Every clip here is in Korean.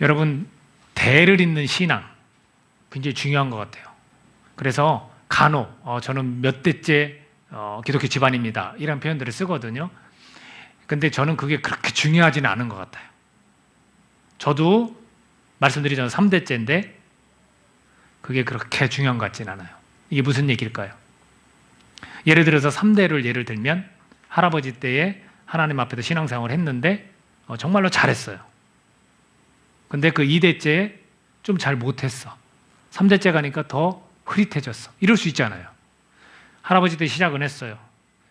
여러분 대를 잇는 신앙 굉장히 중요한 것 같아요. 그래서 간혹 어, 저는 몇 대째 어, 기독교 집안입니다. 이런 표현들을 쓰거든요. 근데 저는 그게 그렇게 중요하지는 않은 것 같아요. 저도 말씀드리자면 3대째인데 그게 그렇게 중요한 것 같지는 않아요. 이게 무슨 얘기일까요? 예를 들어서 3대를 예를 들면 할아버지 때에 하나님 앞에서 신앙생활을 했는데 어, 정말로 잘했어요. 근데 그 2대째 좀 잘 못했어. 3대째 가니까 더 흐릿해졌어. 이럴 수 있잖아요. 할아버지 때 시작은 했어요.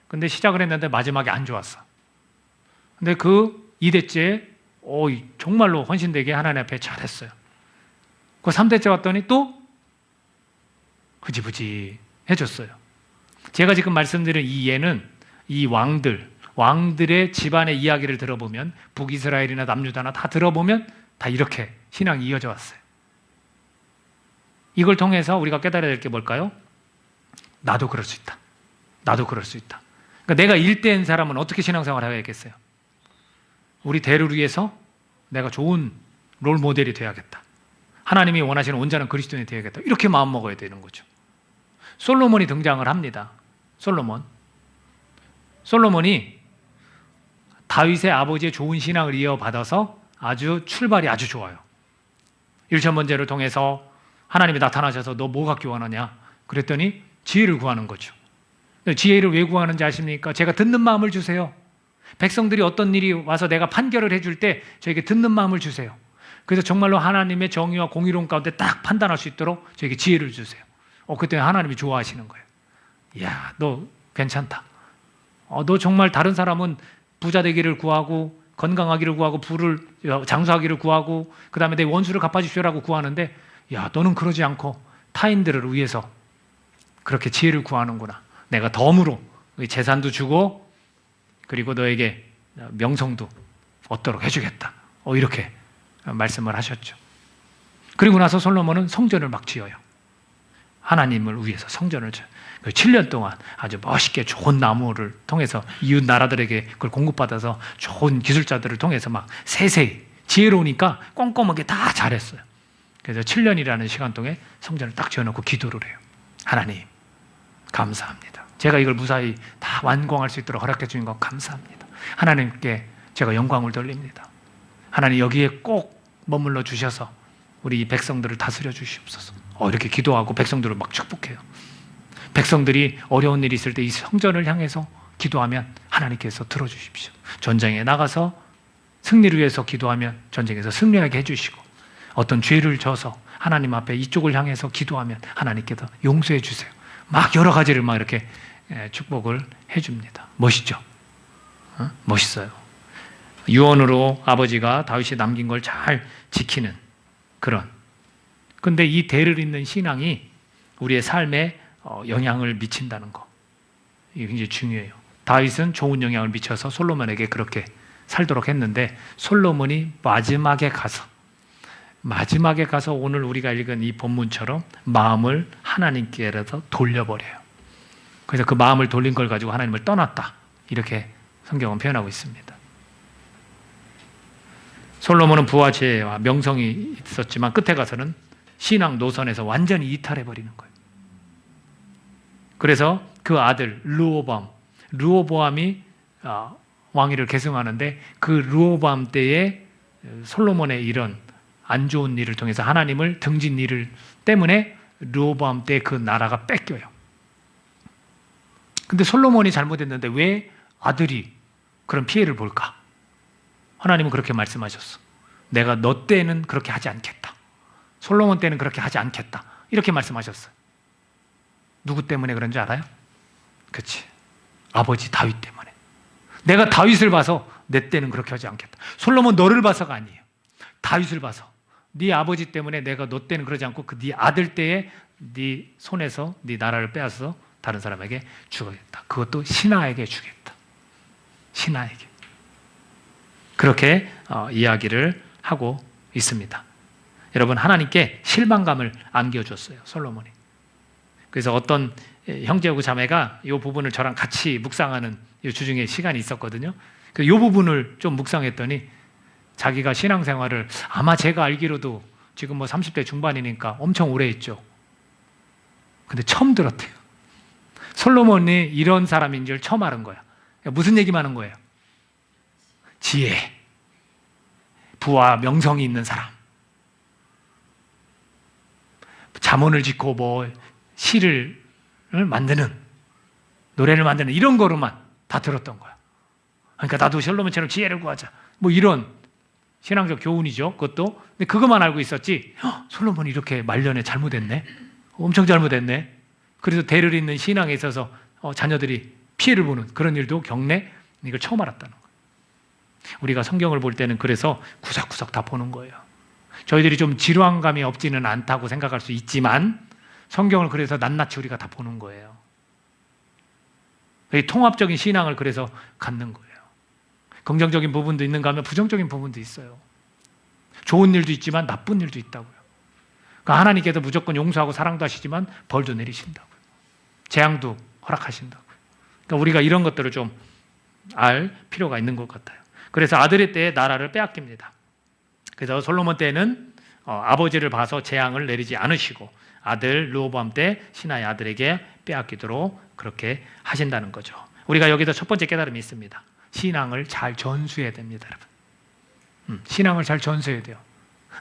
근데 시작을 했는데 마지막에 안 좋았어. 근데 그 2대째 오, 정말로 헌신되게 하나님 앞에 잘했어요. 그 3대째 왔더니 또 흐지부지 해줬어요. 제가 지금 말씀드린 이 예는 이 왕들, 왕들의 집안의 이야기를 들어보면 북이스라엘이나 남유다나 다 들어보면 다 이렇게 신앙이 이어져 왔어요. 이걸 통해서 우리가 깨달아야 될 게 뭘까요? 나도 그럴 수 있다. 나도 그럴 수 있다. 그러니까 내가 일대인 사람은 어떻게 신앙생활을 해야겠어요? 우리 대를 위해서 내가 좋은 롤 모델이 돼야겠다. 하나님이 원하시는 온전한 그리스도인이 되야겠다. 이렇게 마음 먹어야 되는 거죠. 솔로몬이 등장을 합니다. 솔로몬. 솔로몬이 다윗의 아버지의 좋은 신앙을 이어받아서 아주 출발이 아주 좋아요. 일천 번제를 통해서 하나님이 나타나셔서 너뭐 갖기 원하냐? 그랬더니 지혜를 구하는 거죠. 지혜를 왜 구하는지 아십니까? 제가 듣는 마음을 주세요. 백성들이 어떤 일이 와서 내가 판결을 해줄 때 저에게 듣는 마음을 주세요. 그래서 정말로 하나님의 정의와 공의로운 가운데 딱 판단할 수 있도록 저에게 지혜를 주세요. 어, 그때 하나님이 좋아하시는 거예요. 야, 너 괜찮다. 어, 너 정말 다른 사람은 부자 되기를 구하고 건강하기를 구하고 부를 장수하기를 구하고 그 다음에 내 원수를 갚아주시오라고 구하는데 야, 너는 그러지 않고 타인들을 위해서 그렇게 지혜를 구하는구나. 내가 덤으로 재산도 주고 그리고 너에게 명성도 얻도록 해주겠다. 어, 이렇게 말씀을 하셨죠. 그리고 나서 솔로몬은 성전을 막 지어요. 하나님을 위해서 성전을 지어요. 7년 그 동안 아주 멋있게 좋은 나무를 통해서 이웃 나라들에게 그걸 공급받아서 좋은 기술자들을 통해서 막 세세히 지혜로우니까 꼼꼼하게 다 잘했어요. 그래서 7년이라는 시간 동안 성전을 딱 지어놓고 기도를 해요. 하나님, 감사합니다. 제가 이걸 무사히 다 완공할 수 있도록 허락해 주신 것 감사합니다. 하나님께 제가 영광을 돌립니다. 하나님 여기에 꼭 머물러 주셔서 우리 백성들을 다스려 주시옵소서. 어, 이렇게 기도하고 백성들을 막 축복해요. 백성들이 어려운 일이 있을 때 이 성전을 향해서 기도하면 하나님께서 들어주십시오. 전쟁에 나가서 승리를 위해서 기도하면 전쟁에서 승리하게 해주시고 어떤 죄를 져서 하나님 앞에 이쪽을 향해서 기도하면 하나님께서 용서해 주세요. 막 여러 가지를 막 이렇게 예, 축복을 해줍니다. 멋있죠? 어? 멋있어요. 유언으로 아버지가 다윗이 남긴 걸 잘 지키는 그런. 근데 이 대를 잇는 신앙이 우리의 삶에 어, 영향을 미친다는 거. 이게 굉장히 중요해요. 다윗은 좋은 영향을 미쳐서 솔로몬에게 그렇게 살도록 했는데 솔로몬이 마지막에 가서 마지막에 가서 오늘 우리가 읽은 이 본문처럼 마음을 하나님께라도 돌려버려요. 그래서 그 마음을 돌린 걸 가지고 하나님을 떠났다. 이렇게 성경은 표현하고 있습니다. 솔로몬은 부와 지혜와 명성이 있었지만 끝에 가서는 신앙 노선에서 완전히 이탈해 버리는 거예요. 그래서 그 아들 르오밤, 르오보암이 아, 왕위를 계승하는데 그 르오밤 때에 솔로몬의 이런 안 좋은 일을 통해서 하나님을 등진 일을 때문에 르오보암 때그 나라가 뺏겨요. 근데 솔로몬이 잘못했는데 왜 아들이 그런 피해를 볼까? 하나님은 그렇게 말씀하셨어. 내가 너 때는 그렇게 하지 않겠다. 솔로몬 때는 그렇게 하지 않겠다. 이렇게 말씀하셨어요. 누구 때문에 그런지 알아요? 그치. 아버지 다윗 때문에. 내가 다윗을 봐서 내 때는 그렇게 하지 않겠다. 솔로몬 너를 봐서가 아니에요. 다윗을 봐서. 네 아버지 때문에 내가 너 때는 그러지 않고 그 네 아들 때에 네 손에서 네 나라를 빼앗아서 다른 사람에게 주겠다. 그것도 신하에게 주겠다. 신하에게. 그렇게 어, 이야기를 하고 있습니다. 여러분 하나님께 실망감을 안겨줬어요. 솔로몬이. 그래서 어떤 형제하고 자매가 이 부분을 저랑 같이 묵상하는 주중에 시간이 있었거든요. 이 부분을 좀 묵상했더니 자기가 신앙생활을 아마 제가 알기로도 지금 뭐 30대 중반이니까 엄청 오래 했죠. 근데 처음 들었대요. 솔로몬이 이런 사람인 줄 처음 알은 거야. 무슨 얘기만 하는 거예요? 지혜, 부와 명성이 있는 사람. 자문을 짓고 뭐 시를 만드는 노래를 만드는 이런 거로만 다 들었던 거야. 그러니까 나도 솔로몬처럼 지혜를 구하자. 뭐 이런 신앙적 교훈이죠. 그것도. 근데 그것만 알고 있었지. 헉, 솔로몬이 이렇게 말년에 잘못했네. 엄청 잘못했네. 그래서 대를 잇는 신앙에 있어서 어, 자녀들이 피해를 보는 그런 일도 겪네. 이걸 처음 알았다는 거예요. 우리가 성경을 볼 때는 그래서 구석구석 다 보는 거예요. 저희들이 좀 지루함감이 없지는 않다고 생각할 수 있지만 성경을 그래서 낱낱이 우리가 다 보는 거예요. 이 통합적인 신앙을 그래서 갖는 거예요. 긍정적인 부분도 있는가 하면 부정적인 부분도 있어요. 좋은 일도 있지만 나쁜 일도 있다고요. 그러니까 하나님께서 무조건 용서하고 사랑도 하시지만 벌도 내리신다고요. 재앙도 허락하신다고요. 그러니까 우리가 이런 것들을 좀 알 필요가 있는 것 같아요. 그래서 아들의 때에 나라를 빼앗깁니다. 그래서 솔로몬 때는 어, 아버지를 봐서 재앙을 내리지 않으시고 아들 르호보암 때 신하의 아들에게 빼앗기도록 그렇게 하신다는 거죠. 우리가 여기서 첫 번째 깨달음이 있습니다. 신앙을 잘 전수해야 됩니다, 여러분. 음, 신앙을 잘 전수해야 돼요.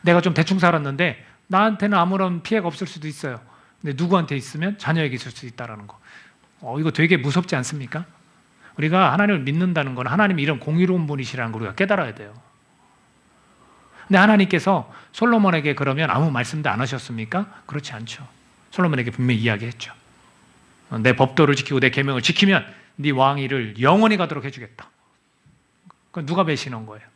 내가 좀 대충 살았는데 나한테는 아무런 피해가 없을 수도 있어요. 근데 누구한테 있으면 자녀에게 있을 수 있다라는 거. 어, 이거 되게 무섭지 않습니까? 우리가 하나님을 믿는다는 건 하나님이 이런 공의로운 분이시라는 걸 우리가 깨달아야 돼요. 근데 하나님께서 솔로몬에게 그러면 아무 말씀도 안 하셨습니까? 그렇지 않죠. 솔로몬에게 분명히 이야기했죠. 내 법도를 지키고 내 계명을 지키면 네 왕위를 영원히 가도록 해주겠다. 그 누가 배신한 거예요?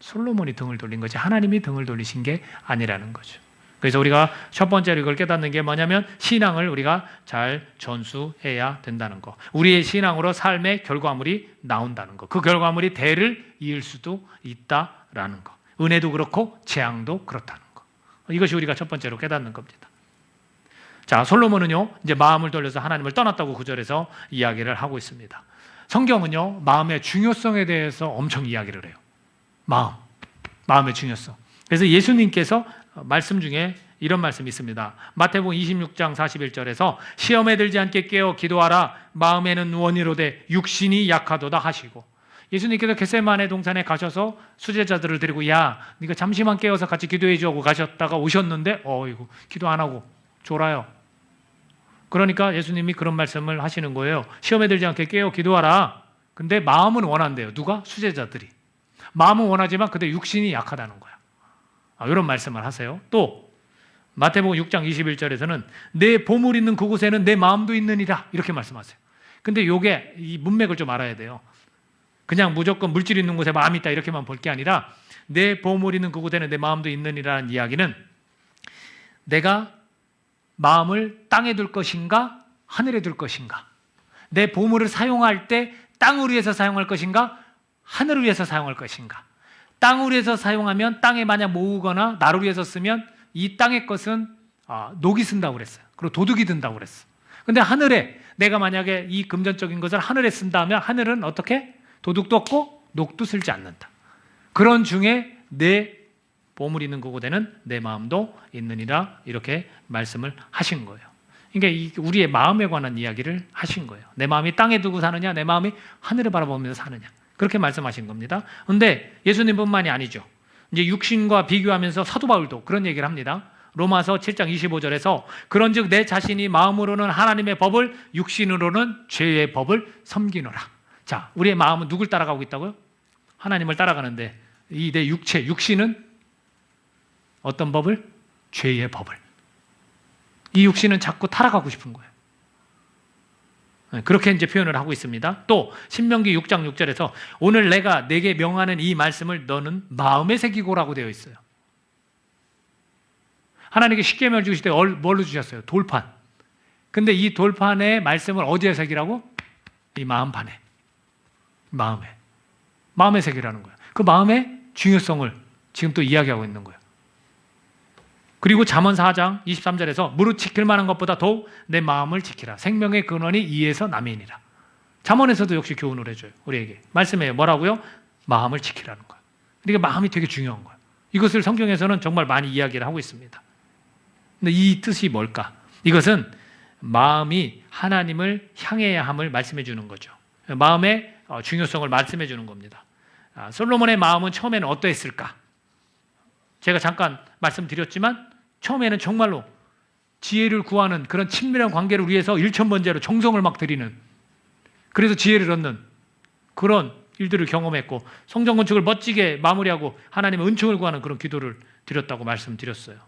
솔로몬이 등을 돌린 거지 하나님이 등을 돌리신 게 아니라는 거죠. 그래서 우리가 첫 번째로 이걸 깨닫는 게 뭐냐면 신앙을 우리가 잘 전수해야 된다는 거. 우리의 신앙으로 삶의 결과물이 나온다는 거. 그 결과물이 대를 이을 수도 있다라는 거. 은혜도 그렇고 재앙도 그렇다는 거. 이것이 우리가 첫 번째로 깨닫는 겁니다. 자, 솔로몬은요, 이제 마음을 돌려서 하나님을 떠났다고 구절에서 이야기를 하고 있습니다. 성경은요, 마음의 중요성에 대해서 엄청 이야기를 해요. 마음, 마음의 중요성. 그래서 예수님께서 말씀 중에 이런 말씀이 있습니다. 마태복음 26장 41절에서 시험에 들지 않게 깨어 기도하라 마음에는 원이로되 육신이 약하도다 하시고 예수님께서 겟세마네 동산에 가셔서 수제자들을 데리고 야 네가 잠시만 깨어서 같이 기도해 주고 가셨다가 오셨는데 어이구 기도 안 하고 졸아요. 그러니까 예수님이 그런 말씀을 하시는 거예요. 시험에 들지 않게 깨어 기도하라. 근데 마음은 원한대요. 누가? 수제자들이. 마음은 원하지만 근데 육신이 약하다는 거야. 아, 이런 말씀을 하세요. 또 마태복음 6장 21절에서는 내 보물 있는 그곳에는 내 마음도 있느니라 이렇게 말씀하세요. 근데 요게 이 문맥을 좀 알아야 돼요. 그냥 무조건 물질 있는 곳에 마음이 있다 이렇게만 볼 게 아니라 내 보물 있는 그곳에는 내 마음도 있느니라는 이야기는 내가 마음을 땅에 둘 것인가 하늘에 둘 것인가 내 보물을 사용할 때 땅을 위해서 사용할 것인가 하늘을 위해서 사용할 것인가 땅을 위해서 사용하면 땅에 만약 모으거나 나를 위해서 쓰면 이 땅의 것은 아, 녹이 쓴다고 그랬어요. 그리고 도둑이 든다고 그랬어. 근데 하늘에 내가 만약에 이 금전적인 것을 하늘에 쓴다면 하늘은 어떻게 도둑도 없고 녹도 쓸지 않는다. 그런 중에 내 보물 있는 그곳에는 내 마음도 있느니라 이렇게 말씀을 하신 거예요. 그러니까 우리의 마음에 관한 이야기를 하신 거예요. 내 마음이 땅에 두고 사느냐, 내 마음이 하늘을 바라보면서 사느냐. 그렇게 말씀하신 겁니다. 근데 예수님뿐만이 아니죠. 이제 육신과 비교하면서 사도 바울도 그런 얘기를 합니다. 로마서 7장 25절에서 그런즉 내 자신이 마음으로는 하나님의 법을 육신으로는 죄의 법을 섬기노라. 자, 우리의 마음은 누굴 따라가고 있다고요? 하나님을 따라가는데 이 내 육체, 육신은 어떤 법을? 죄의 법을. 이 육신은 자꾸 타락하고 싶은 거예요. 네, 그렇게 이제 표현을 하고 있습니다. 또 신명기 6장 6절에서 오늘 내가 내게 명하는 이 말씀을 너는 마음에 새기고라고 되어 있어요. 하나님께 십계명을 주실 때 뭘로 주셨어요? 돌판. 근데 이 돌판의 말씀을 어디에 새기라고? 이 마음판에. 마음에. 마음에 새기라는 거예요. 그 마음의 중요성을 지금 또 이야기하고 있는 거예요. 그리고 잠언 4장 23절에서 무릇 지킬 만한 것보다 더욱 내 마음을 지키라. 생명의 근원이 이에서 남이니라. 잠언에서도 역시 교훈을 해줘요. 우리에게. 말씀해요. 뭐라고요? 마음을 지키라는 거예요. 그러니까 마음이 되게 중요한 거예요. 이것을 성경에서는 정말 많이 이야기를 하고 있습니다. 근데 이 뜻이 뭘까? 이것은 마음이 하나님을 향해야 함을 말씀해 주는 거죠. 마음의 어, 중요성을 말씀해 주는 겁니다. 아, 솔로몬의 마음은 처음에는 어떠했을까? 제가 잠깐 말씀드렸지만 처음에는 정말로 지혜를 구하는 그런 친밀한 관계를 위해서 일천번제로 정성을 막 드리는 그래서 지혜를 얻는 그런 일들을 경험했고 성전 건축을 멋지게 마무리하고 하나님의 은총을 구하는 그런 기도를 드렸다고 말씀드렸어요.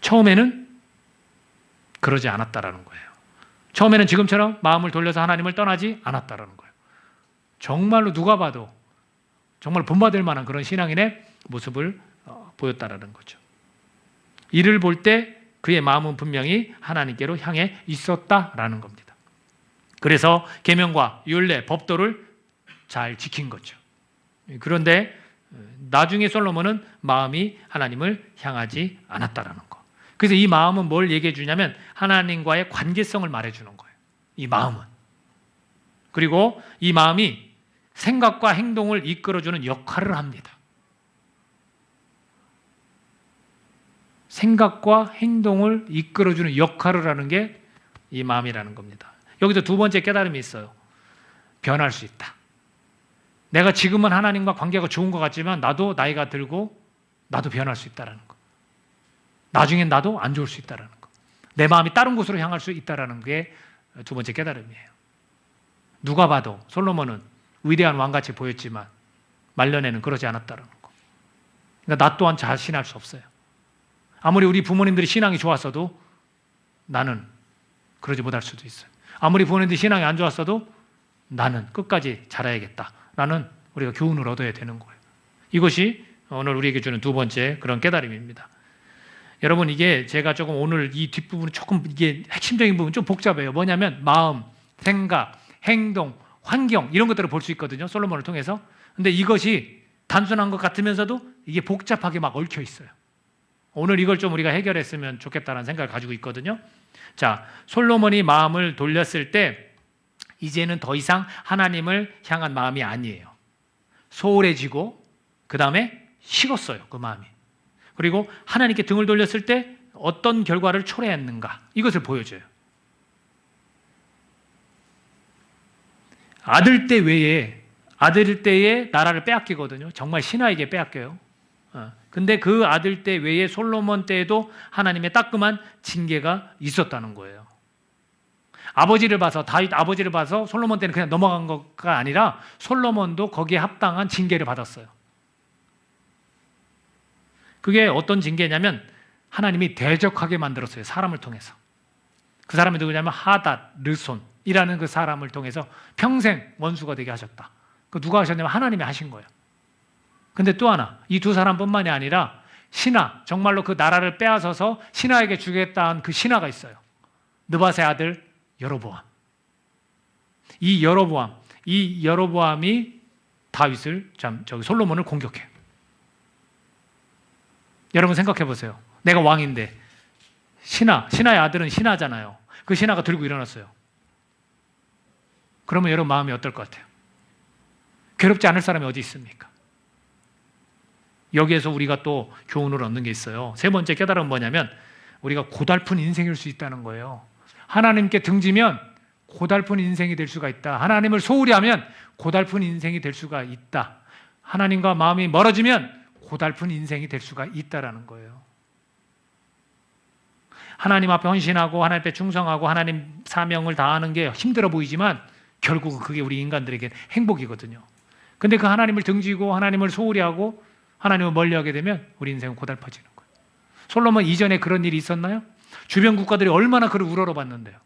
처음에는 그러지 않았다라는 거예요. 처음에는 지금처럼 마음을 돌려서 하나님을 떠나지 않았다라는 거예요. 정말로 누가 봐도 정말 본받을 만한 그런 신앙인의 모습을 어, 보였다라는 거죠. 이를 볼 때 그의 마음은 분명히 하나님께로 향해 있었다라는 겁니다. 그래서 계명과 율례, 법도를 잘 지킨 거죠. 그런데 어, 나중에 솔로몬은 마음이 하나님을 향하지 않았다라는 거. 그래서 이 마음은 뭘 얘기해 주냐면 하나님과의 관계성을 말해 주는 거예요. 이 마음은. 그리고 이 마음이 생각과 행동을 이끌어 주는 역할을 합니다. 생각과 행동을 이끌어 주는 역할을 하는 게 이 마음이라는 겁니다. 여기서 두 번째 깨달음이 있어요. 변할 수 있다. 내가 지금은 하나님과 관계가 좋은 것 같지만 나도 나이가 들고 나도 변할 수 있다라는 거. 나중엔 나도 안 좋을 수 있다라는 거. 내 마음이 다른 곳으로 향할 수 있다라는 게 두 번째 깨달음이에요. 누가 봐도 솔로몬은 위대한 왕같이 보였지만 말년에는 그러지 않았다라는 거. 그러니까 나 또한 자신할 수 없어요. 아무리 우리 부모님들이 신앙이 좋았어도 나는 그러지 못할 수도 있어요. 아무리 부모님들이 신앙이 안 좋았어도 나는 끝까지 자라야겠다라는 우리가 교훈을 얻어야 되는 거예요. 이것이 오늘 우리에게 주는 두 번째 그런 깨달음입니다. 여러분 이게 제가 조금 오늘 이 뒷부분은 조금 이게 핵심적인 부분 좀 복잡해요. 뭐냐면 마음, 생각, 행동, 환경 이런 것들을 볼 수 있거든요. 솔로몬을 통해서. 근데 이것이 단순한 것 같으면서도 이게 복잡하게 막 얽혀 있어요. 오늘 이걸 좀 우리가 해결했으면 좋겠다는 생각을 가지고 있거든요. 자, 솔로몬이 마음을 돌렸을 때 이제는 더 이상 하나님을 향한 마음이 아니에요. 소홀해지고 그 다음에 식었어요. 그 마음이. 그리고 하나님께 등을 돌렸을 때 어떤 결과를 초래했는가 이것을 보여줘요. 아들 때 외에 아들 때에 나라를 빼앗기거든요. 정말 신하에게 빼앗겨요. 어. 근데 그 아들 때 외에 솔로몬 때에도 하나님의 따끔한 징계가 있었다는 거예요. 아버지를 봐서 다윗 아버지를 봐서 솔로몬 때는 그냥 넘어간 것가 아니라 솔로몬도 거기에 합당한 징계를 받았어요. 그게 어떤 징계냐면 하나님이 대적하게 만들었어요. 사람을 통해서. 그 사람이 누구냐면 하닷, 르손이라는 그 사람을 통해서 평생 원수가 되게 하셨다. 그 누가 하셨냐면 하나님이 하신 거예요. 근데 또 하나, 이 두 사람뿐만이 아니라 신하, 정말로 그 나라를 빼앗아서 신하에게 주겠다는 그 신하가 있어요. 느바의 아들 여로보암. 이 여로보암, 이 여로보암이 다윗을 참 저기 솔로몬을 공격해요. 여러분 생각해 보세요. 내가 왕인데 신하, 신하의 아들은 신하잖아요. 그 신하가 들고 일어났어요. 그러면 여러분 마음이 어떨 것 같아요? 괴롭지 않을 사람이 어디 있습니까? 여기에서 우리가 또 교훈을 얻는 게 있어요. 세 번째 깨달음은 뭐냐면 우리가 고달픈 인생일 수 있다는 거예요. 하나님께 등지면 고달픈 인생이 될 수가 있다. 하나님을 소홀히 하면 고달픈 인생이 될 수가 있다. 하나님과 마음이 멀어지면 고달픈 인생이 될 수가 있다라는 거예요. 하나님 앞에 헌신하고 하나님 앞에 충성하고 하나님 사명을 다하는 게 힘들어 보이지만 결국은 그게 우리 인간들에게 행복이거든요. 근데 그 하나님을 등지고 하나님을 소홀히 하고 하나님을 멀리하게 되면 우리 인생은 고달퍼지는 거예요. 솔로몬 이전에 그런 일이 있었나요? 주변 국가들이 얼마나 그를 우러러봤는데요.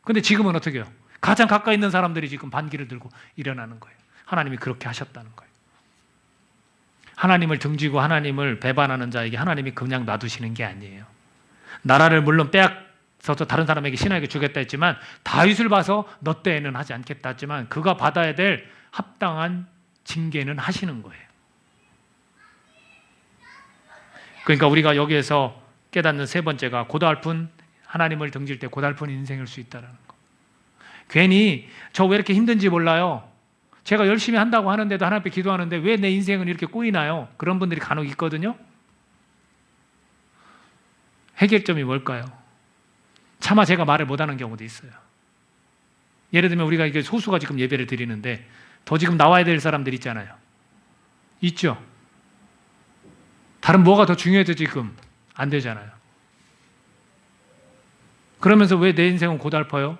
근데 지금은 어떻게 해요? 가장 가까이 있는 사람들이 지금 반기를 들고 일어나는 거예요. 하나님이 그렇게 하셨다는 거예요. 하나님을 등지고 하나님을 배반하는 자에게 하나님이 그냥 놔두시는 게 아니에요. 나라를 물론 빼앗아서 다른 사람에게 신하에게 주겠다 했지만 다윗을 봐서 너 때에는 하지 않겠다 했지만 그가 받아야 될 합당한 징계는 하시는 거예요. 그러니까 우리가 여기에서 깨닫는 세 번째가 고달픈 하나님을 등질 때 고달픈 인생일 수 있다는 거. 괜히 저 왜 이렇게 힘든지 몰라요. 제가 열심히 한다고 하는데도 하나님 앞에 기도하는데 왜 내 인생은 이렇게 꼬이나요? 그런 분들이 간혹 있거든요. 해결점이 뭘까요? 차마 제가 말을 못하는 경우도 있어요. 예를 들면 우리가 이게 소수가 지금 예배를 드리는데 더 지금 나와야 될 사람들 있잖아요. 있죠. 다른 뭐가 더 중요해서 지금 안 되잖아요. 그러면서 왜 내 인생은 고달퍼요?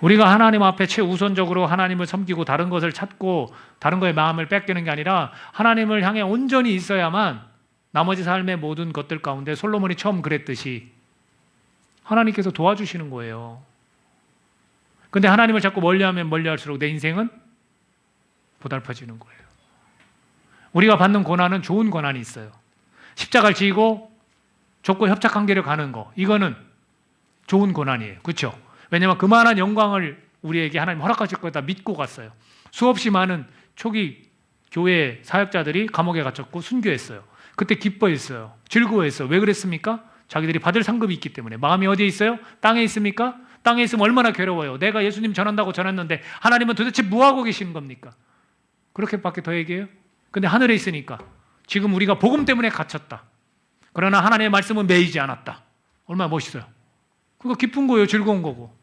우리가 하나님 앞에 최우선적으로 하나님을 섬기고 다른 것을 찾고 다른 거에 마음을 뺏기는 게 아니라 하나님을 향해 온전히 있어야만 나머지 삶의 모든 것들 가운데 솔로몬이 처음 그랬듯이 하나님께서 도와주시는 거예요. 근데 하나님을 자꾸 멀리하면 멀리할수록 내 인생은 고달퍼지는 거예요. 우리가 받는 고난은 좋은 고난이 있어요. 십자가를 지고 좁고 협착한 길을 가는 거. 이거는 좋은 고난이에요. 그렇죠? 왜냐하면 그만한 영광을 우리에게 하나님 허락하실 거다 믿고 갔어요. 수없이 많은 초기 교회 사역자들이 감옥에 갇혔고 순교했어요. 그때 기뻐했어요. 즐거워했어요. 왜 그랬습니까? 자기들이 받을 상급이 있기 때문에 마음이 어디에 있어요? 땅에 있습니까? 땅에 있으면 얼마나 괴로워요. 내가 예수님 전한다고 전했는데 하나님은 도대체 뭐 하고 계시는 겁니까? 그렇게밖에 더 얘기해요? 근데 하늘에 있으니까 지금 우리가 복음 때문에 갇혔다. 그러나 하나님의 말씀은 매이지 않았다. 얼마나 멋있어요. 그거 기쁜 거예요. 즐거운 거고.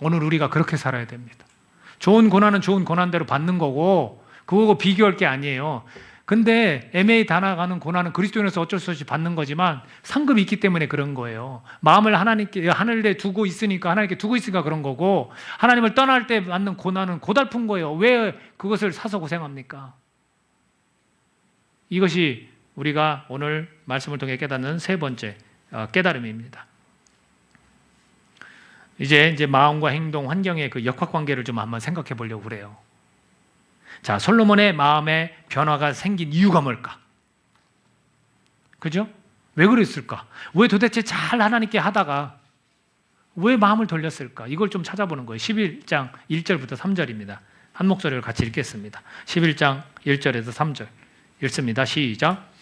오늘 우리가 그렇게 살아야 됩니다. 좋은 고난은 좋은 고난대로 받는 거고 그거고 비교할 게 아니에요. 근데 애매히 다나가는 고난은 그리스도인으로서 어쩔 수 없이 받는 거지만 상급이 있기 때문에 그런 거예요. 마음을 하나님께 하늘에 두고 있으니까 하나님께 두고 있으니까 그런 거고 하나님을 떠날 때 받는 고난은 고달픈 거예요. 왜 그것을 사서 고생합니까? 이것이 우리가 오늘 말씀을 통해 깨닫는 세 번째 어, 깨달음입니다. 이제 이제 마음과 행동, 환경의 그 역학 관계를 좀 한번 생각해 보려고 그래요. 자, 솔로몬의 마음에 변화가 생긴 이유가 뭘까? 그죠? 왜 그랬을까? 왜 도대체 잘 하나님께 하다가 왜 마음을 돌렸을까? 이걸 좀 찾아보는 거예요. 11장 1절부터 3절입니다. 한 목소리를 같이 읽겠습니다. 11장 1절에서 3절. 읽습니다. 시작.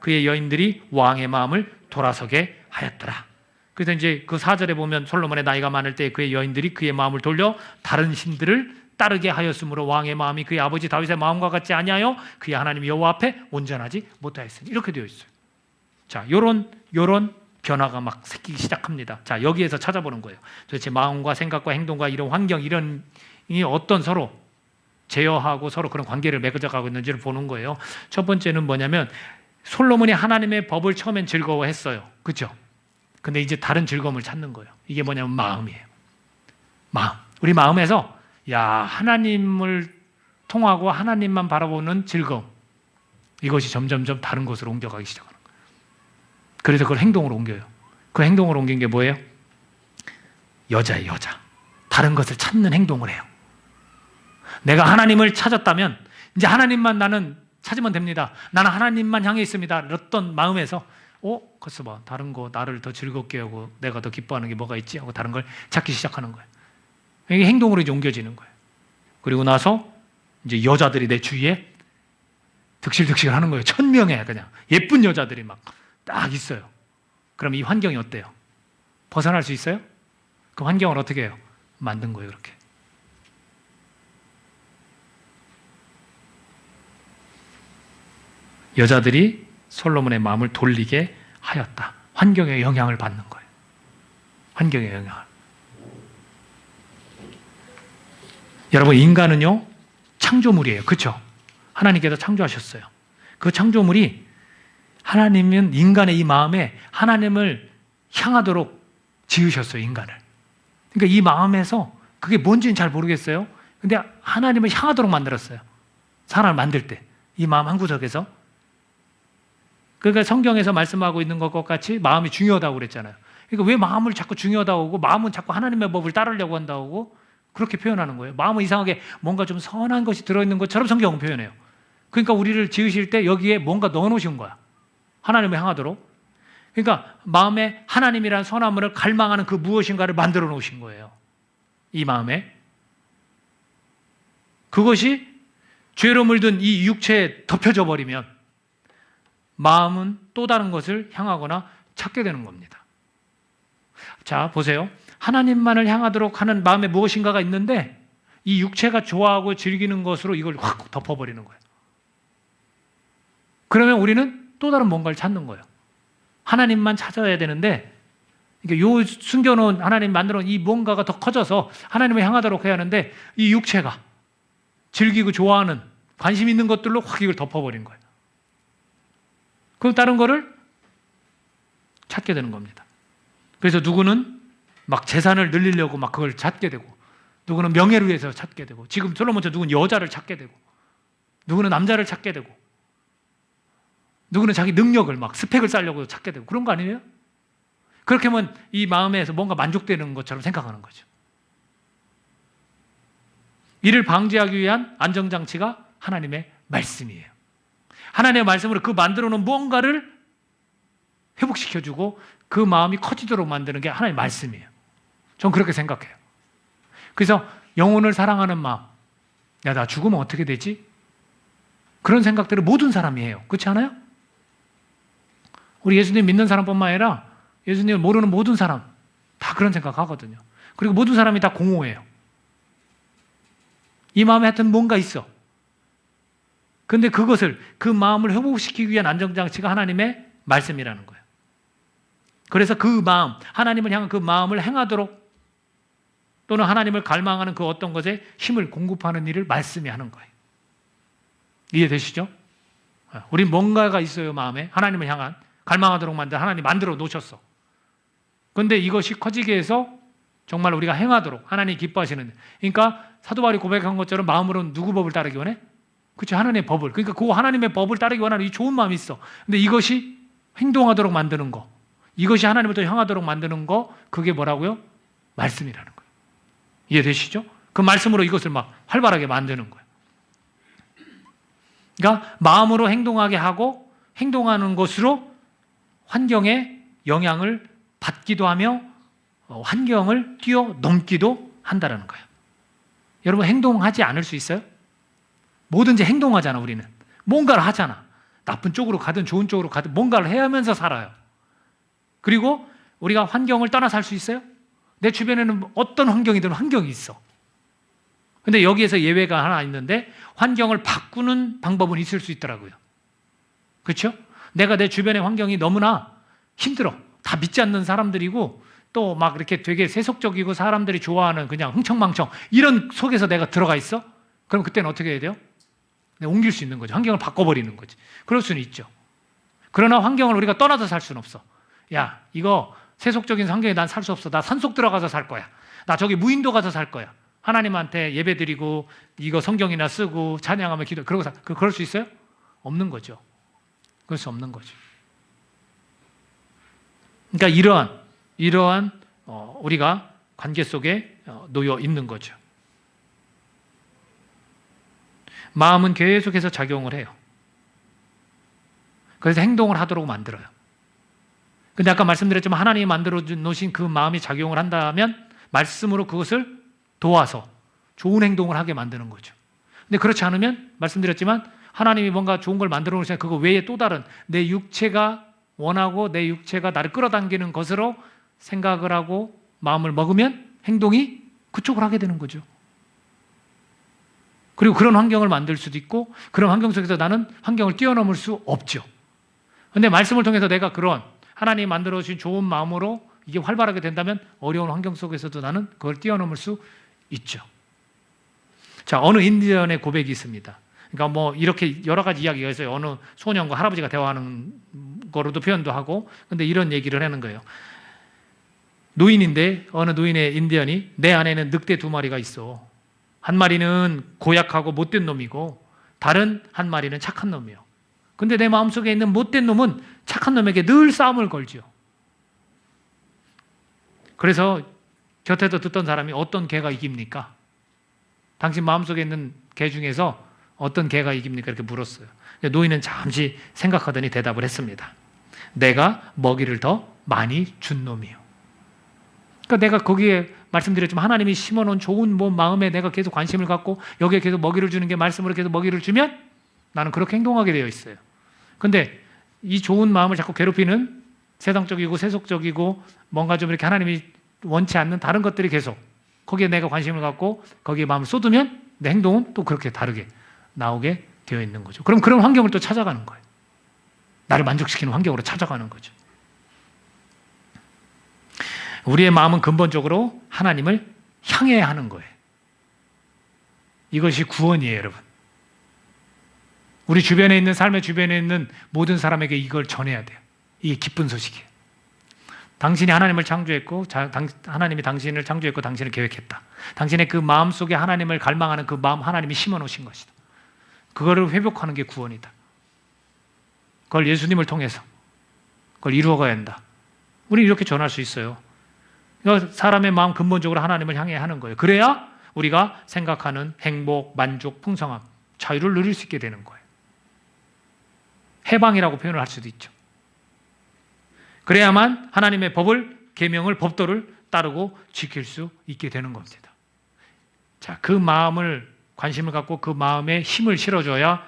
그의 여인들이 왕의 마음을 돌아서게 하였더라. 그래서 이제 그 사절에 보면 솔로몬의 나이가 많을 때 그의 여인들이 그의 마음을 돌려 다른 신들을 따르게 하였으므로 왕의 마음이 그의 아버지 다윗의 마음과 같지 아니하여 그의 하나님 여호와 앞에 온전하지 못하였으니 이렇게 되어 있어요. 자, 요런 요런 변화가 막 생기기 시작합니다. 자, 여기에서 찾아보는 거예요. 도대체 마음과 생각과 행동과 이런 환경 이런 이 어떤 서로 제어하고 서로 그런 관계를 맺어가고 있는지를 보는 거예요. 첫 번째는 뭐냐면 솔로몬이 하나님의 법을 처음엔 즐거워했어요. 그렇죠? 근데 이제 다른 즐거움을 찾는 거예요. 이게 뭐냐면 마음이에요. 마음. 우리 마음에서 야, 하나님을 통하고 하나님만 바라보는 즐거움. 이것이 점점점 다른 곳으로 옮겨가기 시작하는 거예요. 그래서 그걸 행동으로 옮겨요. 그 행동으로 옮긴 게 뭐예요? 여자예요, 여자. 다른 것을 찾는 행동을 해요. 내가 하나님을 찾았다면 이제 하나님만 나는 찾으면 됩니다. 나는 하나님만 향해 있습니다. 이랬던 마음에서 어? 글쎄 봐. 다른 거 나를 더 즐겁게 하고 내가 더 기뻐하는 게 뭐가 있지? 하고 다른 걸 찾기 시작하는 거예요. 이게 행동으로 이제 옮겨지는 거예요. 그리고 나서 이제 여자들이 내 주위에 득실득실 하는 거예요. 천명에 그냥 예쁜 여자들이 막 딱 있어요. 그럼 이 환경이 어때요? 벗어날 수 있어요? 그 환경을 어떻게 해요? 만든 거예요, 그렇게. 여자들이 솔로몬의 마음을 돌리게 하였다. 환경의 영향을 받는 거예요. 환경의 영향을. 여러분, 인간은요, 창조물이에요. 그쵸? 하나님께서 창조하셨어요. 그 창조물이 하나님은 인간의 이 마음에 하나님을 향하도록 지으셨어요, 인간을. 그러니까 이 마음에서 그게 뭔지는 잘 모르겠어요. 근데 하나님을 향하도록 만들었어요. 사람을 만들 때. 이 마음 한 구석에서 그러니까 성경에서 말씀하고 있는 것과 같이 마음이 중요하다고 그랬잖아요. 그러니까 왜 마음을 자꾸 중요하다고 하고 마음은 자꾸 하나님의 법을 따르려고 한다고 하고 그렇게 표현하는 거예요. 마음은 이상하게 뭔가 좀 선한 것이 들어있는 것처럼 성경은 표현해요. 그러니까 우리를 지으실 때 여기에 뭔가 넣어놓으신 거야. 하나님을 향하도록. 그러니까 마음에 하나님이란 선함을 갈망하는 그 무엇인가를 만들어 놓으신 거예요. 이 마음에. 그것이 죄로 물든 이 육체에 덮여져 버리면 마음은 또 다른 것을 향하거나 찾게 되는 겁니다. 자, 보세요. 하나님만을 향하도록 하는 마음에 무엇인가가 있는데 이 육체가 좋아하고 즐기는 것으로 이걸 확 덮어버리는 거예요. 그러면 우리는 또 다른 뭔가를 찾는 거예요. 하나님만 찾아야 되는데 요 숨겨놓은 하나님 만들어 놓은 이 뭔가가 더 커져서 하나님을 향하도록 해야 하는데 이 육체가 즐기고 좋아하는 관심 있는 것들로 확 이걸 덮어버린 거예요. 그럼 다른 거를 찾게 되는 겁니다. 그래서 누구는 막 재산을 늘리려고 막 그걸 찾게 되고 누구는 명예를 위해서 찾게 되고 지금 솔로몬처럼 누구는 여자를 찾게 되고 누구는 남자를 찾게 되고 누구는 자기 능력을 막 스펙을 쌓으려고 찾게 되고 그런 거 아니에요? 그렇게 하면 이 마음에서 뭔가 만족되는 것처럼 생각하는 거죠. 이를 방지하기 위한 안정장치가 하나님의 말씀이에요. 하나님의 말씀으로 그 만들어 놓은 뭔가를 회복시켜주고 그 마음이 커지도록 만드는 게 하나님의 말씀이에요. 전 그렇게 생각해요. 그래서 영혼을 사랑하는 마음, 야, 나 죽으면 어떻게 되지? 그런 생각들을 모든 사람이 해요. 그렇지 않아요? 우리 예수님 믿는 사람뿐만 아니라 예수님을 모르는 모든 사람 다 그런 생각하거든요. 그리고 모든 사람이 다 공허해요. 이 마음에 하여튼 뭔가 있어. 근데 그것을 그 마음을 회복시키기 위한 안정장치가 하나님의 말씀이라는 거예요. 그래서 그 마음, 하나님을 향한 그 마음을 행하도록 또는 하나님을 갈망하는 그 어떤 것에 힘을 공급하는 일을 말씀이 하는 거예요. 이해되시죠? 우린 뭔가가 있어요, 마음에. 하나님을 향한 갈망하도록 만든 하나님 만들어 놓으셨어. 그런데 이것이 커지게 해서 정말 우리가 행하도록 하나님 기뻐하시는. 그러니까 사도 바울이 고백한 것처럼 마음으로는 누구 법을 따르기 원해? 그렇죠. 하나님의 법을. 그러니까 그 하나님의 법을 따르기 원하는 이 좋은 마음이 있어. 근데 이것이 행동하도록 만드는 거. 이것이 하나님을 더 향하도록 만드는 거. 그게 뭐라고요? 말씀이라는 거예요. 이해되시죠? 그 말씀으로 이것을 막 활발하게 만드는 거예요. 그러니까 마음으로 행동하게 하고 행동하는 것으로 환경에 영향을 받기도 하며 어, 환경을 뛰어넘기도 한다는 거예요. 여러분 행동하지 않을 수 있어요? 뭐든지 행동하잖아 우리는. 뭔가를 하잖아. 나쁜 쪽으로 가든 좋은 쪽으로 가든 뭔가를 해야 하면서 살아요. 그리고 우리가 환경을 떠나 살 수 있어요? 내 주변에는 어떤 환경이든 환경이 있어. 근데 여기에서 예외가 하나 있는데 환경을 바꾸는 방법은 있을 수 있더라고요. 그렇죠? 내가 내 주변의 환경이 너무나 힘들어. 다 믿지 않는 사람들이고 또 막 이렇게 되게 세속적이고 사람들이 좋아하는 그냥 흥청망청 이런 속에서 내가 들어가 있어? 그럼 그때는 어떻게 해야 돼요? 옮길 수 있는 거죠. 환경을 바꿔버리는 거지. 그럴 수는 있죠. 그러나 환경을 우리가 떠나서 살 수는 없어. 야, 이거 세속적인 환경에 난 살 수 없어. 나 산속 들어가서 살 거야. 나 저기 무인도 가서 살 거야. 하나님한테 예배 드리고 이거 성경이나 쓰고 찬양하며 기도 그러고 사, 그 그럴 수 있어요? 없는 거죠. 그럴 수 없는 거죠. 그러니까 이러한 이러한 어, 우리가 관계 속에 어, 놓여 있는 거죠. 마음은 계속해서 작용을 해요. 그래서 행동을 하도록 만들어요. 근데 아까 말씀드렸지만 하나님이 만들어 놓으신 그 마음이 작용을 한다면 말씀으로 그것을 도와서 좋은 행동을 하게 만드는 거죠. 근데 그렇지 않으면 말씀드렸지만 하나님이 뭔가 좋은 걸 만들어 놓으시면 그거 외에 또 다른 내 육체가 원하고 내 육체가 나를 끌어당기는 것으로 생각을 하고 마음을 먹으면 행동이 그쪽으로 하게 되는 거죠. 그리고 그런 환경을 만들 수도 있고 그런 환경 속에서 나는 환경을 뛰어넘을 수 없죠. 근데 말씀을 통해서 내가 그런 하나님이 만들어 주신 좋은 마음으로 이게 활발하게 된다면 어려운 환경 속에서도 나는 그걸 뛰어넘을 수 있죠. 자, 어느 인디언의 고백이 있습니다. 그러니까 뭐 이렇게 여러 가지 이야기가 있어요. 어느 소년과 할아버지가 대화하는 거로도 표현도 하고 근데 이런 얘기를 하는 거예요. 노인인데 어느 노인의 인디언이 내 안에는 늑대 두 마리가 있어. 한 마리는 고약하고 못된 놈이고 다른 한 마리는 착한 놈이요. 근데 내 마음속에 있는 못된 놈은 착한 놈에게 늘 싸움을 걸죠. 그래서 곁에서 듣던 사람이 어떤 개가 이깁니까? 당신 마음속에 있는 개 중에서 어떤 개가 이깁니까? 이렇게 물었어요. 노인은 잠시 생각하더니 대답을 했습니다. 내가 먹이를 더 많이 준 놈이요. 그러니까 내가 거기에 말씀드렸지만 하나님이 심어놓은 좋은 뭐 마음에 내가 계속 관심을 갖고 여기에 계속 먹이를 주는 게 말씀으로 계속 먹이를 주면 나는 그렇게 행동하게 되어 있어요. 근데 이 좋은 마음을 자꾸 괴롭히는 세상적이고 세속적이고 뭔가 좀 이렇게 하나님이 원치 않는 다른 것들이 계속 거기에 내가 관심을 갖고 거기에 마음을 쏟으면 내 행동은 또 그렇게 다르게 나오게 되어 있는 거죠. 그럼 그런 환경을 또 찾아가는 거예요. 나를 만족시키는 환경으로 찾아가는 거죠. 우리의 마음은 근본적으로 하나님을 향해야 하는 거예요. 이것이 구원이에요, 여러분. 우리 주변에 있는 삶의 주변에 있는 모든 사람에게 이걸 전해야 돼요. 이게 기쁜 소식이에요. 당신이 하나님을 창조했고 하나님이 당신을 창조했고 당신을 계획했다. 당신의 그 마음 속에 하나님을 갈망하는 그 마음 하나님이 심어 놓으신 것이다. 그거를 회복하는 게 구원이다. 그걸 예수님을 통해서 그걸 이루어 가야 한다. 우리 이렇게 전할 수 있어요. 사람의 마음 근본적으로 하나님을 향해 하는 거예요. 그래야 우리가 생각하는 행복, 만족, 풍성함, 자유를 누릴 수 있게 되는 거예요. 해방이라고 표현을 할 수도 있죠. 그래야만 하나님의 법을 계명을 법도를 따르고 지킬 수 있게 되는 겁니다. 자, 그 마음을 관심을 갖고 그 마음에 힘을 실어줘야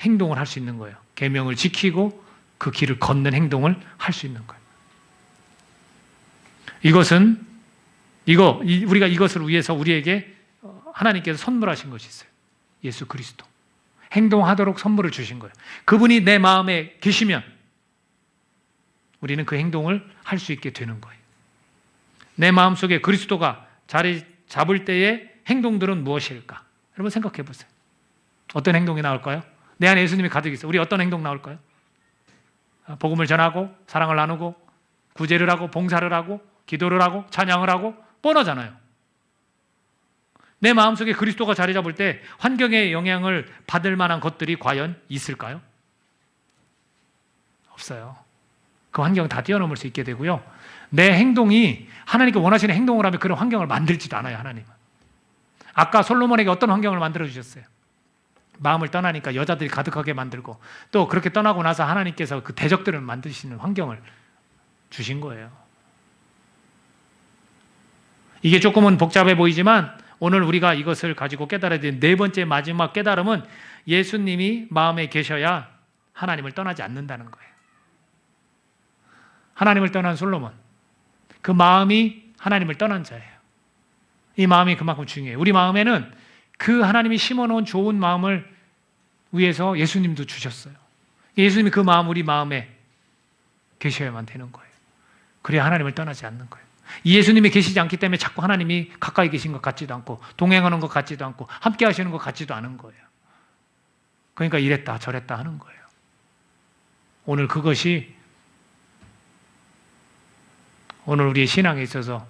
행동을 할 수 있는 거예요. 계명을 지키고 그 길을 걷는 행동을 할 수 있는 거예요. 이것은 이거 우리가 이것을 위해서 우리에게 하나님께서 선물하신 것이 있어요. 예수 그리스도. 행동하도록 선물을 주신 거예요. 그분이 내 마음에 계시면 우리는 그 행동을 할 수 있게 되는 거예요. 내 마음속에 그리스도가 자리 잡을 때의 행동들은 무엇일까? 여러분 생각해 보세요. 어떤 행동이 나올까요? 내 안에 예수님이 가득 있어. 우리 어떤 행동 나올까요? 복음을 전하고 사랑을 나누고 구제를 하고 봉사를 하고 기도를 하고 찬양을 하고 뻔하잖아요. 내 마음속에 그리스도가 자리 잡을 때 환경의 영향을 받을 만한 것들이 과연 있을까요? 없어요. 그 환경 다 뛰어넘을 수 있게 되고요. 내 행동이 하나님께 원하시는 행동을 하면 그런 환경을 만들지도 않아요, 하나님은. 아까 솔로몬에게 어떤 환경을 만들어 주셨어요? 마음을 떠나니까 여자들이 가득하게 만들고 또 그렇게 떠나고 나서 하나님께서 그 대적들을 만드시는 환경을 주신 거예요. 이게 조금은 복잡해 보이지만 오늘 우리가 이것을 가지고 깨달아야 되는 네 번째 마지막 깨달음은 예수님이 마음에 계셔야 하나님을 떠나지 않는다는 거예요. 하나님을 떠난 솔로몬. 그 마음이 하나님을 떠난 자예요. 이 마음이 그만큼 중요해요. 우리 마음에는 그 하나님이 심어놓은 좋은 마음을 위해서 예수님도 주셨어요. 예수님이 그 마음 우리 마음에 계셔야만 되는 거예요. 그래야 하나님을 떠나지 않는 거예요. 예수님이 계시지 않기 때문에 자꾸 하나님이 가까이 계신 것 같지도 않고 동행하는 것 같지도 않고 함께 하시는 것 같지도 않은 거예요. 그러니까 이랬다 저랬다 하는 거예요. 오늘 그것이 오늘 우리의 신앙에 있어서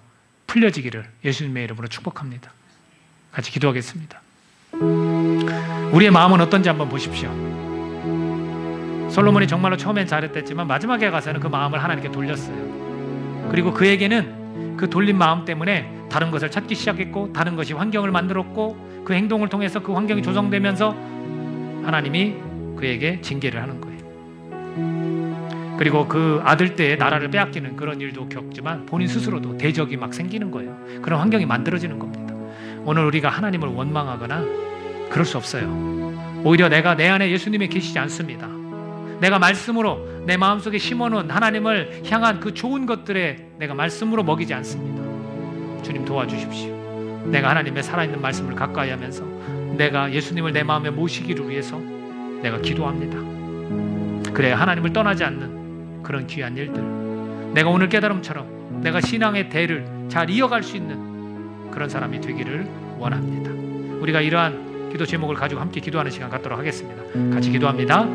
풀려지기를 예수님의 이름으로 축복합니다. 같이 기도하겠습니다. 우리의 마음은 어떤지 한번 보십시오. 솔로몬이 정말로 처음엔 잘했댔지만 마지막에 가서는 그 마음을 하나님께 돌렸어요. 그리고 그에게는 그 돌린 마음 때문에 다른 것을 찾기 시작했고 다른 것이 환경을 만들었고 그 행동을 통해서 그 환경이 조성되면서 하나님이 그에게 징계를 하는 거예요. 그리고 그 아들 때의 나라를 빼앗기는 그런 일도 겪지만 본인 스스로도 대적이 막 생기는 거예요. 그런 환경이 만들어지는 겁니다. 오늘 우리가 하나님을 원망하거나 그럴 수 없어요. 오히려 내가 내 안에 예수님이 계시지 않습니다. 내가 말씀으로 내 마음속에 심어놓은 하나님을 향한 그 좋은 것들에 내가 말씀으로 먹이지 않습니다. 주님 도와주십시오. 내가 하나님의 살아있는 말씀을 가까이 하면서 내가 예수님을 내 마음에 모시기를 위해서 내가 기도합니다. 그래야 하나님을 떠나지 않는 그런 귀한 일들. 내가 오늘 깨달음처럼 내가 신앙의 대를 잘 이어갈 수 있는 그런 사람이 되기를 원합니다. 우리가 이러한 기도 제목을 가지고 함께 기도하는 시간 갖도록 하겠습니다. 같이 기도합니다.